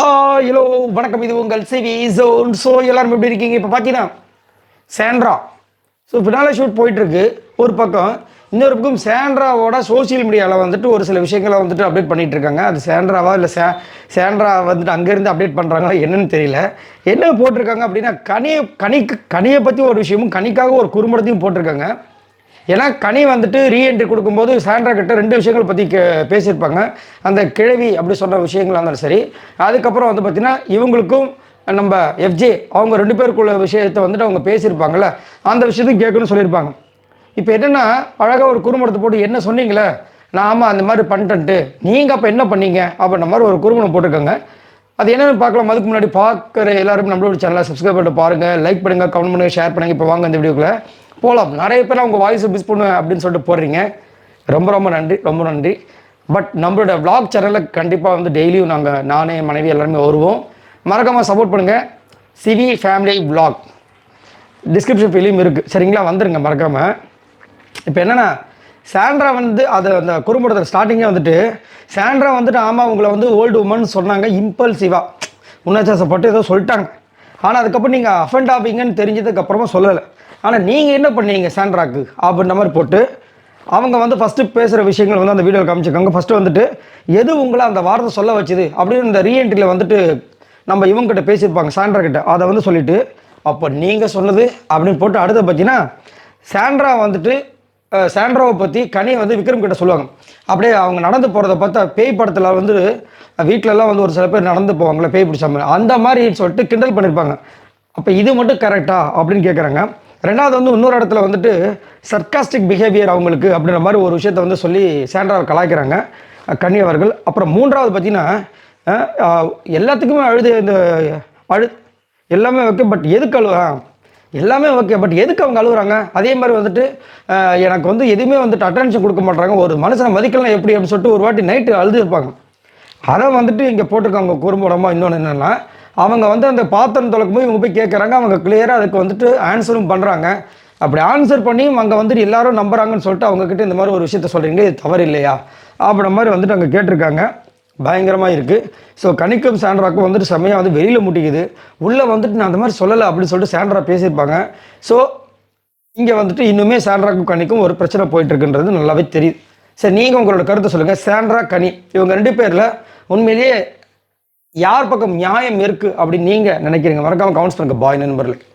Hello வணக்கம். இது உங்கள் சிவி ஜோன் ஸோ எல்லாரும் எப்படி இருக்கீங்க? இப்போ பார்த்தீங்கன்னா சேண்ட்ரா ஸோ ஃபினாலே ஷூட் போயிட்டுருக்கு. ஒரு பக்கம் இன்னொரு பக்கம் சேண்ட்ராவோட சோஷியல் மீடியாவில் வந்துட்டு ஒரு சில விஷயங்களை வந்துட்டு அப்டேட் பண்ணிகிட்டு இருக்காங்க. அது சேண்ட்ராவா இல்லை சே சேண்ட்ரா வந்துட்டு அங்கேருந்து அப்டேட் பண்ணுறாங்களா என்னன்னு தெரியல. என்ன போட்டிருக்காங்க அப்படின்னா கனியை கனிக்கு கனியை பற்றி ஒரு விஷயமும் கனிக்காக ஒரு குறும்படத்தையும் போட்டிருக்காங்க. ஏன்னா கனி வந்துட்டு ரீஎன்ட்ரி கொடுக்கும்போது சாண்ட்ரா கிட்ட ரெண்டு விஷயங்கள் பற்றி பேசியிருப்பாங்க. அந்த கிழவி அப்படி சொன்ன விஷயங்களா இருந்தாலும் சரி. அதுக்கப்புறம் வந்து பார்த்திங்கன்னா இவங்களுக்கும் நம்ம எஃப்ஜே அவங்க ரெண்டு பேருக்குள்ள விஷயத்தை வந்துட்டு அவங்க பேசியிருப்பாங்கல்ல. அந்த விஷயத்தையும் கேட்கணும்னு சொல்லியிருப்பாங்க. இப்போ என்னென்னா அழகாக ஒரு குறும்படத்தை போட்டு என்ன சொன்னீங்களே? நாம் அந்த மாதிரி பண்ணிட்டேன்ட்டு. நீங்கள் அப்போ என்ன பண்ணீங்க? அப்படின்ற மாதிரி ஒரு குறும்படம் போட்டிருக்காங்க. அது என்னென்னு பார்க்கலாம். அதுக்கு முன்னாடி பார்க்குற எல்லாருமே நம்மளோட சேனலை சப்ஸ்கிரைப் பண்ணிட்டு பாருங்கள் லைக் பண்ணுங்கள் கமெண்ட் பண்ணுங்கள் ஷேர் பண்ணுங்கள் இப்போ வாங்க இந்த வீடியோக்குள்ளே போகலாம் நிறைய பேர் அவங்க வாய்ஸை மிஸ் பண்ணுவேன் அப்படின்னு சொல்லிட்டு போடுறீங்க ரொம்ப ரொம்ப நன்றி ரொம்ப நன்றி. பட் நம்மளோட விளாக் சேனலில் கண்டிப்பாக வந்து டெய்லியும் நாங்கள் நானே மனைவி எல்லாருமே வருவோம். மறக்காமல் சப்போர்ட் பண்ணுங்கள் சிவி ஃபேமிலி விளாக் டிஸ்கிரிப்ஷன் ஃபீலியும் இருக்குது சரிங்களா? வந்துடுங்க மறக்காமல் இப்போ என்னென்னா சாண்ட்ரா வந்து அது அந்த குறும்படத்தில் ஸ்டார்டிங்கே வந்துட்டு சாண்ட்ரா வந்துட்டு ஆமாம் உங்களை வந்து ஓல்டு உமன் சொன்னாங்க இம்பல்சிவாக உணர்ச்சாசப்பட்டு ஏதோ சொல்லிட்டாங்க. ஆனால் அதுக்கப்புறம் நீங்கள் அஃபெண்ட் ஆவீங்கன்னு தெரிஞ்சதுக்கப்புறமா சொல்லலை. ஆனால் நீங்கள் என்ன பண்ணீங்க சாண்ட்ராக்கு அப்படின்ற மாதிரி போட்டு அவங்க வந்து ஃபஸ்ட்டு பேசுகிற விஷயங்கள் வந்து அந்த வீடியோவில் காமிச்சிருக்காங்க. ஃபஸ்ட்டு வந்துட்டு எது உங்களை அந்த வார்த்தை சொல்ல வச்சுது? அப்படின்னு இந்த ரீஎன்ட்ரியில் வந்துட்டு நம்ம இவங்ககிட்ட பேசியிருப்பாங்க சாண்ட்ரா கிட்ட. அதை வந்து சொல்லிவிட்டு அப்போ நீங்கள் சொன்னது அப்படின்னு போட்டு அடுத்த பார்த்தீங்கன்னா சாண்ட்ரா வந்துட்டு சாண்ட்ராவை பற்றி கனி வந்து விக்ரம் கிட்ட சொல்லுவாங்க. அப்படியே அவங்க நடந்து போகிறத பார்த்தா பேய் படத்தில் வந்து வீட்டிலலாம் வந்து ஒரு சில பேர் நடந்து போவாங்களே பேய் பிடிச்ச மாதிரி. அந்த மாதிரி சொல்லிட்டு கிண்டல் பண்ணியிருப்பாங்க அப்போ இது மட்டும் கரெக்டா அப்படின்னு கேட்குறாங்க ரெண்டாவது வந்து இன்னொரு இடத்துல வந்துட்டு சர்க்காஸ்டிக் பிஹேவியர் அவங்களுக்கு அப்படின்ற மாதிரி ஒரு விஷயத்த வந்து சொல்லி சாண்ட்ராவை கலாய்க்கிறாங்க கனி அவர்கள். அப்புறம் மூன்றாவது பார்த்தீங்கன்னா எல்லாத்துக்குமே அழுது இந்த அழு எல்லாமே வைக்கும் பட் எதுக்கு அழுவா எல்லாமே ஓகே பட் எதுக்கு அவங்க அழுகுறாங்க? அதே மாதிரி வந்துட்டு எனக்கு வந்து எதுவுமே வந்துட்டு அட்டென்ஷன் கொடுக்க மாட்டாங்க ஒரு மனுஷனை மதிக்கலாம் எப்படி அப்படின்னு சொல்லிட்டு ஒரு வாட்டி நைட்டு அழுது இருப்பாங்க அதை வந்துட்டு இங்கே போட்டிருக்காங்க குறும்படமாக இன்னொன்று என்னென்னா அவங்க வந்து அந்த பாத்திரம் தொலைக்கும் போது இவங்க போய் கேட்குறாங்க அவங்க கிளியராக அதுக்கு வந்துட்டு ஆன்சரும் பண்ணுறாங்க அப்படி ஆன்சர் பண்ணி அங்கே வந்துட்டு எல்லாரும் நம்புறாங்கன்னு சொல்லிட்டு அவங்கக்கிட்ட இந்த மாதிரி ஒரு விஷயத்த சொல்கிறீங்க இது தவறு இல்லையா? அப்படின்ற மாதிரி வந்துட்டு அங்கே கேட்டிருக்காங்க. பயங்கரமாக இருக்குது ஸோ கணிக்கும் சாண்ட்ராக்கும் வந்துட்டு செம்மையாக வந்து வெளியில் முட்டிக்குது. உள்ளே வந்துட்டு நான் அந்த மாதிரி சொல்லலை அப்படின்னு சொல்லிட்டு சாண்ட்ரா பேசியிருப்பாங்க. ஸோ இங்கே வந்துட்டு இன்னுமே சாண்ட்ராக்கும் கனிக்கும் ஒரு பிரச்சனை போயிட்டு இருக்குன்றது நல்லாவே தெரியுது. சரி நீங்கள் உங்களோட கருத்தை சொல்லுங்கள் சாண்ட்ரா கனி இவங்க ரெண்டு பேரில் உண்மையிலேயே யார் பக்கம் நியாயம் இருக்குது அப்படின்னு நீங்கள் நினைக்கிறீங்க? மறக்காமல் கவுன்ஸ் பண்ணுங்கள் பாய் நண்பர்களுக்கு